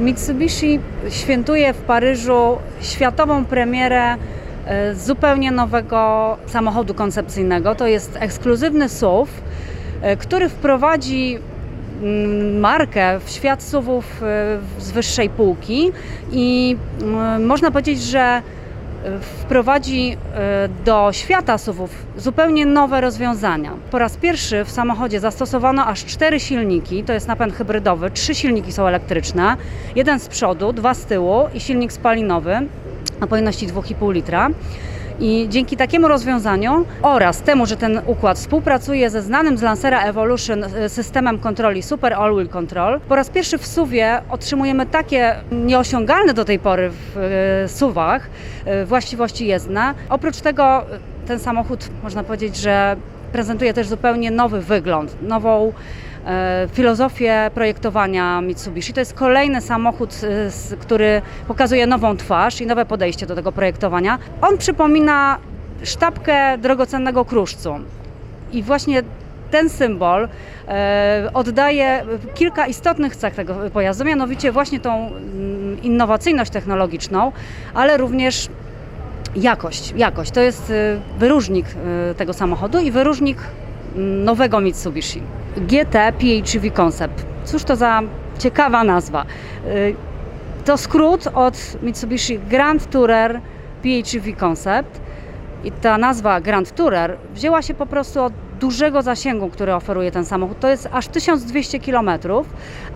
Mitsubishi świętuje w Paryżu światową premierę e, zupełnie nowego samochodu koncepcyjnego. To jest ekskluzywny SUV, e, który wprowadzi mm, markę w świat SUVów e, z wyższej półki i mm, można powiedzieć, że wprowadzi e, do świata SUVów zupełnie nowe rozwiązania. Po raz pierwszy w samochodzie zastosowano aż cztery silniki, to jest napęd hybrydowy, trzy silniki są elektryczne, jeden z przodu, dwa z tyłu i silnik spalinowy o pojemności 2,5 litra. I dzięki takiemu rozwiązaniu oraz temu, że ten układ współpracuje ze znanym z Lancera Evolution e, systemem kontroli Super All Wheel Control, po raz pierwszy w SUVie otrzymujemy takie nieosiągalne do tej pory w e, SUVach e, właściwości jezdne. Oprócz tego ten samochód można powiedzieć, że prezentuje też zupełnie nowy wygląd, nową e, filozofię projektowania Mitsubishi. To jest kolejny samochód, e, który pokazuje nową twarz i nowe podejście do tego projektowania. On przypomina sztabkę drogocennego kruszcu. I właśnie ten symbol e, oddaje kilka istotnych cech tego pojazdu, mianowicie właśnie tą mm, innowacyjność technologiczną, ale również jakość. Jakość to jest y, wyróżnik y, tego samochodu i wyróżnik mm, nowego Mitsubishi. GT PHEV Concept. Cóż to za ciekawa nazwa. Y, To skrót od Mitsubishi Grand Tourer PHEV Concept. I ta nazwa Grand Tourer wzięła się po prostu od dużego zasięgu, który oferuje ten samochód. To jest aż 1200 km,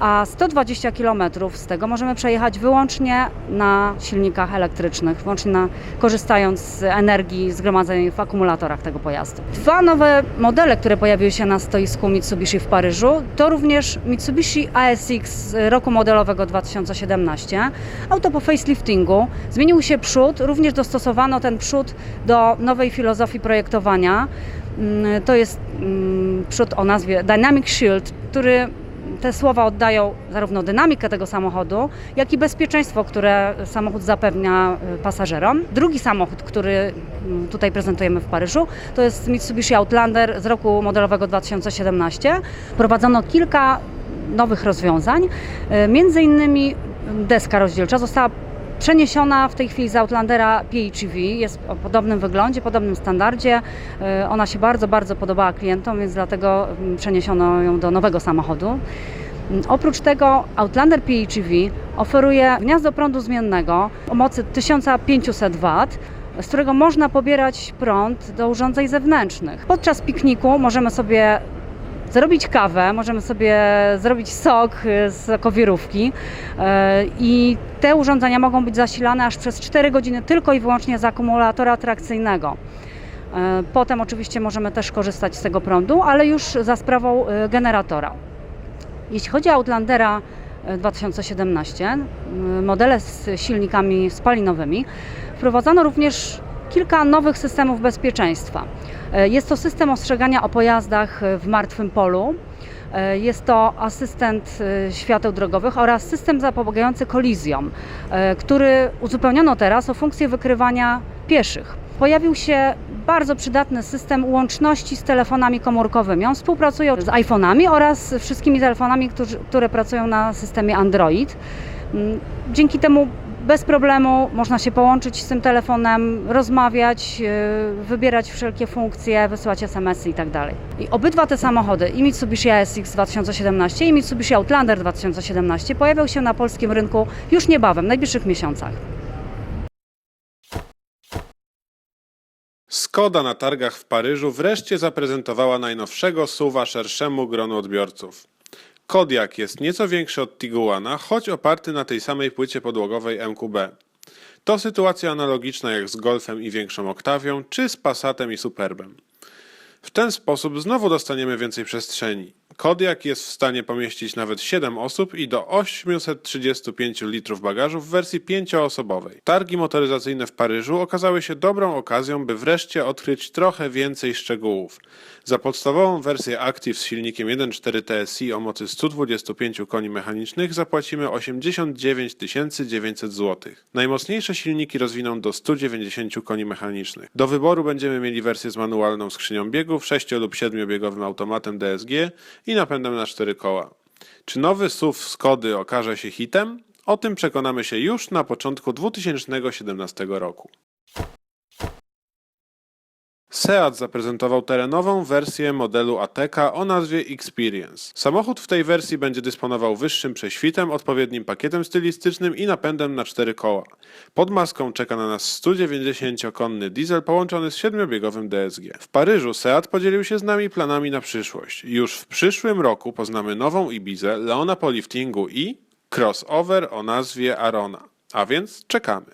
a 120 km z tego możemy przejechać wyłącznie na silnikach elektrycznych, wyłącznie na, korzystając z energii zgromadzonej w akumulatorach tego pojazdu. Dwa nowe modele, które pojawiły się na stoisku Mitsubishi w Paryżu, to również Mitsubishi ASX z roku modelowego 2017. Auto po faceliftingu. Zmienił się przód, również dostosowano ten przód do nowej filozofii projektowania. Mm, To jest mm, przód o nazwie Dynamic Shield, który te słowa oddają zarówno dynamikę tego samochodu, jak i bezpieczeństwo, które samochód zapewnia y, pasażerom. Drugi samochód, który mm, tutaj prezentujemy w Paryżu, to jest Mitsubishi Outlander z roku modelowego 2017. Prowadzono kilka nowych rozwiązań, y, między innymi deska rozdzielcza została przeniesiona w tej chwili z Outlandera PHEV, jest o podobnym wyglądzie, podobnym standardzie. Y, Ona się bardzo, bardzo podobała klientom, więc dlatego mm, przeniesiono ją do nowego samochodu. Mm, Oprócz tego Outlander PHEV oferuje gniazdo prądu zmiennego o mocy 1500 W, z którego można pobierać prąd do urządzeń zewnętrznych. Podczas pikniku możemy sobie zrobić kawę, możemy sobie zrobić sok y, z sokowirówki y, i te urządzenia mogą być zasilane aż przez 4 godziny tylko i wyłącznie z akumulatora trakcyjnego. Y, Potem oczywiście możemy też korzystać z tego prądu, ale już za sprawą generatora. Jeśli chodzi o Outlandera y, 2017, y, modele z silnikami spalinowymi, wprowadzono również kilka nowych systemów bezpieczeństwa. Y, Jest to system ostrzegania o pojazdach y, w martwym polu, y, jest to asystent świateł drogowych oraz system zapobiegający kolizjom, który uzupełniono teraz o funkcję wykrywania pieszych. Pojawił się bardzo przydatny system łączności z telefonami komórkowymi. On współpracuje z iPhone'ami oraz wszystkimi telefonami, które pracują na systemie Android. Mm, Dzięki temu bez problemu można się połączyć z tym telefonem, rozmawiać, yy, wybierać wszelkie funkcje, wysyłać SMS-y i tak dalej. I obydwa te samochody, i Mitsubishi ASX 2017 i Mitsubishi Outlander 2017 pojawią się na polskim rynku już niebawem, w najbliższych miesiącach. Skoda na targach w Paryżu wreszcie zaprezentowała najnowszego SUVa szerszemu gronu odbiorców. Kodiaq jest nieco większy od Tiguana, choć oparty na tej samej płycie podłogowej MQB. To sytuacja analogiczna jak z Golfem i większą Oktawią, czy z Passatem i Superbem. W ten sposób znowu dostaniemy więcej przestrzeni. Kodiaq jest w stanie pomieścić nawet 7 osób i do 835 litrów bagażu w wersji pięcioosobowej. Targi motoryzacyjne w Paryżu okazały się dobrą okazją, by wreszcie odkryć trochę więcej szczegółów. Za podstawową wersję Active z silnikiem 1.4 TSI o mocy 125 koni mechanicznych zapłacimy 89 900 zł. Najmocniejsze silniki rozwiną do 190 koni mechanicznych. Do wyboru będziemy mieli wersję z manualną skrzynią biegów, 6 lub 7-biegowym automatem DSG i napędem na 4 koła. Czy nowy SUV Skody okaże się hitem? O tym przekonamy się już na początku 2017 roku. Seat zaprezentował terenową wersję modelu Ateca o nazwie Experience. Samochód w tej wersji będzie dysponował wyższym prześwitem, odpowiednim pakietem stylistycznym i napędem na cztery koła. Pod maską czeka na nas 190-konny diesel połączony z siedmiobiegowym DSG. W Paryżu Seat podzielił się z nami planami na przyszłość. Już w przyszłym roku poznamy nową Ibizę, Leona po liftingu i crossover o nazwie Arona. A więc czekamy.